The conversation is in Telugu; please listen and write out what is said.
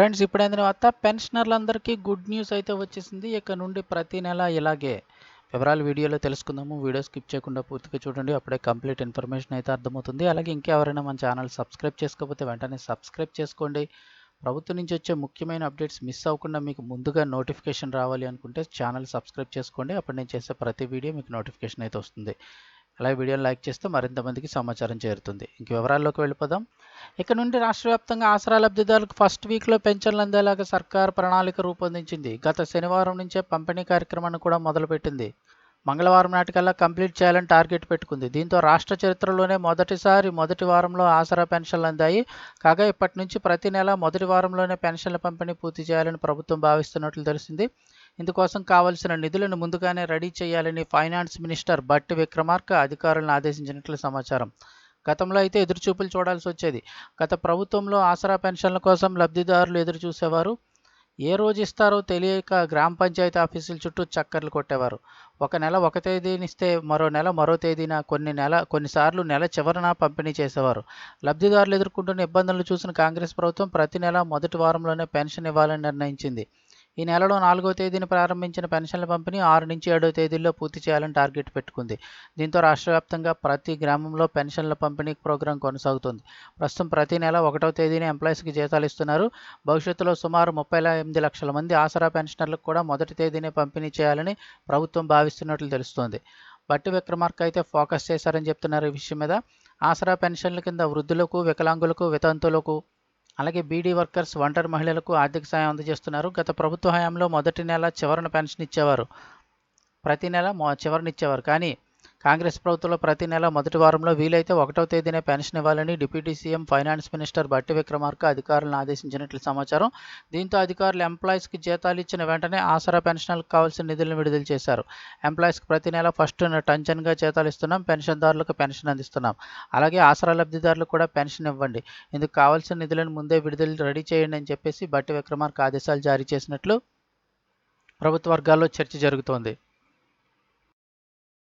ఫ్రెండ్స్ ఇప్పుడైన తర్వాత వార్త పెన్షనర్లందరికీ గుడ్ న్యూస్ అయితే వచ్చేసింది. ఇక నుండి ప్రతి నెల ఇలాగే వివరాలు వీడియోలో తెలుసుకుందాము. వీడియో స్కిప్ చేయకుండా పూర్తిగా చూడండి. అప్పుడే కంప్లీట్ ఇన్ఫర్మేషన్ అయితే అర్థమవుతుంది. అలాగే ఇంకెవరైనా మన ఛానల్ సబ్స్క్రైబ్ చేసుకోకపోతే వెంటనే సబ్స్క్రైబ్ చేసుకోండి. ప్రభుత్వం నుంచి వచ్చే ముఖ్యమైన అప్డేట్స్ మిస్ అవ్వకుండా మీకు ముందుగా నోటిఫికేషన్ రావాలి అనుకుంటే ఛానల్ సబ్స్క్రైబ్ చేసుకోండి. అప్పుడు నేను చేసే ప్రతి వీడియో మీకు నోటిఫికేషన్ అయితే వస్తుంది. అలాగే వీడియోని లైక్ చేస్తే మరింత మందికి సమాచారం చేరుతుంది. ఇంక వివరాల్లోకి వెళ్ళిపోదాం. ఇక నుండి రాష్ట్ర వ్యాప్తంగా ఆసరా లబ్ధిదారులకు ఫస్ట్ వీక్లో పెన్షన్లు అందేలాగా సర్కార్ ప్రణాళిక రూపొందించింది. గత శనివారం నుంచే పంపిణీ కార్యక్రమాన్ని కూడా మొదలుపెట్టింది. మంగళవారం నాటికల్లా కంప్లీట్ చేయాలని టార్గెట్ పెట్టుకుంది. దీంతో రాష్ట్ర చరిత్రలోనే మొదటిసారి మొదటి వారంలో ఆసరా పెన్షన్లు అందాయి. కాగా ఇప్పటి నుంచి ప్రతి నెల మొదటి వారంలోనే పెన్షన్ల పంపిణీ పూర్తి చేయాలని ప్రభుత్వం భావిస్తున్నట్లు తెలిసింది. ఇందుకోసం కావలసిన నిధులను ముందుగానే రెడీ చేయాలని ఫైనాన్స్ మినిస్టర్ బట్టి విక్రమార్క అధికారులను ఆదేశించినట్లు సమాచారం. గతంలో అయితే ఎదురుచూపులు చూడాల్సి వచ్చేది. గత ప్రభుత్వంలో ఆసరా పెన్షన్ల కోసం లబ్ధిదారులు ఎదురు చూసేవారు. ఏ రోజు ఇస్తారో తెలియక గ్రామ పంచాయతీ ఆఫీసుల చుట్టూ చక్కర్లు కొట్టేవారు. ఒక నెల ఒక తేదీని ఇస్తే మరో నెల మరో తేదీన కొన్ని నెల కొన్నిసార్లు నెల చివరన పంపిణీ చేసేవారు. లబ్ధిదారులు ఎదుర్కొంటున్న ఇబ్బందులను చూసిన కాంగ్రెస్ ప్రభుత్వం ప్రతి నెల మొదటి వారంలోనే పెన్షన్ ఇవ్వాలని నిర్ణయించింది. ఈ నెలలో నాలుగో తేదీని ప్రారంభించిన పెన్షన్ల పంపిణీ ఆరు నుంచి ఏడో తేదీల్లో పూర్తి చేయాలని టార్గెట్ పెట్టుకుంది. దీంతో రాష్ట్ర వ్యాప్తంగా ప్రతి గ్రామంలో పెన్షన్ల పంపిణీ ప్రోగ్రాం కొనసాగుతుంది. ప్రస్తుతం ప్రతి నెల ఒకటో తేదీని ఎంప్లాయీస్కి జీతాలు ఇస్తున్నారు. భవిష్యత్తులో సుమారు ముప్పై ఎనిమిది లక్షల మంది ఆసరా పెన్షనర్లకు కూడా మొదటి తేదీనే పంపిణీ చేయాలని ప్రభుత్వం భావిస్తున్నట్లు తెలుస్తోంది. బట్టి విక్రమార్క అయితే ఫోకస్ చేశారని చెప్తున్నారు ఈ విషయం మీద. ఆసరా పెన్షన్ల కింద వృద్ధులకు వికలాంగులకు వితంతులకు అలాగే బీడీ వర్కర్స్ ఒంటరి మహిళలకు ఆర్థిక సాయం అందజేస్తున్నారు. గత ప్రభుత్వ హయాంలో మొదటి నెల చివరిన పెన్షన్ ఇచ్చేవారు. ప్రతి నెల మొ ఇచ్చేవారు. కానీ కాంగ్రెస్ ప్రభుత్వంలో ప్రతి నెల మొదటి వారంలో వీలైతే ఒకటో తేదీనే పెన్షన్ ఇవ్వాలని deputy CM finance minister Bhatti Vikramarka అధికారులను ఆదేశించినట్లు సమాచారం. దీంతో అధికారులు ఎంప్లాయీస్కి జీతాలు ఇచ్చిన వెంటనే ఆసరా పెన్షన్లకు కావాల్సిన నిధులను విడుదల చేశారు. ఎంప్లాయీస్కి ప్రతి నెల ఫస్ట్ టంచన్గా జీతాలు ఇస్తున్నాం పెన్షన్దారులకు పెన్షన్ అందిస్తున్నాం. అలాగే ఆసరా లబ్ధిదారులకు కూడా పెన్షన్ ఇవ్వండి. ఇందుకు కావాల్సిన నిధులను ముందే విడుదల రెడీ చేయండి అని చెప్పేసి బట్టి విక్రమార్క ఆదేశాలు జారీ చేసినట్లు ప్రభుత్వ వర్గాల్లో చర్చ జరుగుతోంది.